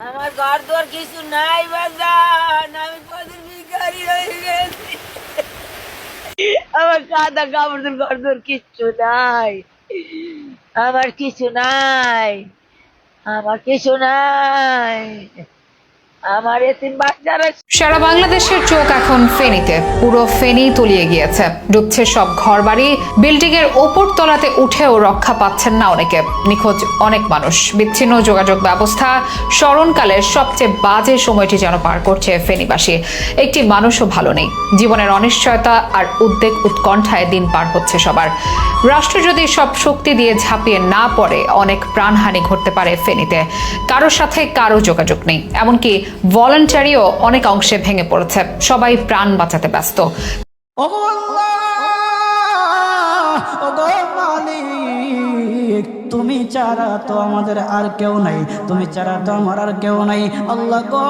আমার ঘর দর কিছু নাই বাজান, আমি কদিন ভিখারি হয়ে গেছি। আমার কাদা কাপড় ঘর দর কিচ্ছু নাই। আমার কিছু নাই, আমার কিছু নাই। সারা বাংলাদেশের চোখ এখন ফেনীতে। পুরো ফেনী তলিয়ে গিয়েছে। ডুবছে সব ঘরবাড়ি, বিল্ডিং এর ওপর তলাতে উঠেও রক্ষা পাচ্ছেন না অনেকে। নিখোঁজ অনেক মানুষ। বিচ্ছিন্ন যোগাযোগ ব্যবস্থা স্মরণকালের সবচেয়ে বাজে সময়টি যেন পার করছে ফেনীবাসী। একটি মানুষও ভালো নেই। জীবনের অনিশ্চয়তা আর উদ্বেগ উৎকণ্ঠায় দিন পার হচ্ছে সবার। রাষ্ট্র যদি সব শক্তি দিয়ে ঝাঁপিয়ে না পড়ে, অনেক প্রাণহানি ঘটতে পারে ফেনীতে। কারোর সাথে কারও যোগাযোগ নেই। এমনকি ভলেন্টারিও অনেক অংশে ভেঙে পড়েছে। সবাই প্রাণ বাঁচাতে ব্যস্ত। তুমি ছাড়া তো আমাদের আর কেউ নাই, তুমি ছাড়া তো আমার আর কেউ নাই। আল্লাহ গো,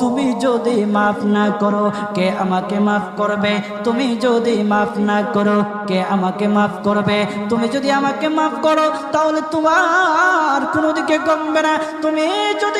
তুমি যদি মাফ না করো, কে আমাকে মাফ করবে? তুমি যদি মাফ না করো, কে আমাকে মাফ করবে? তুমি যদি আমাকে মাফ করো, তাহলে তোমার কোনো দিকে কমবে না। তুমি যদি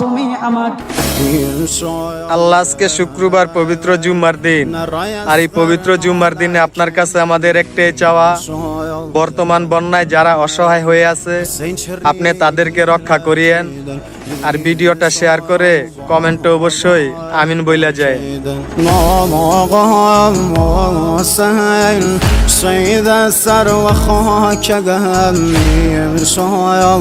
তুমি আমাকে আল্লাহ আজকে শুক্রবার পবিত্র জুম্মার দিন আর এই পবিত্র জুম্মার দিনে আপনার কাছে আমাদের একটাই চাওয়া বর্তমান বন্যায় যারা অসহায় হয়ে আছে আপনি তাদেরকে রক্ষা করিয়েন আর ভিডিওটা শেয়ার করে কমেন্টে অবশ্যই আমিন বইলা যায় سيد السر وخاك قهمي بصايا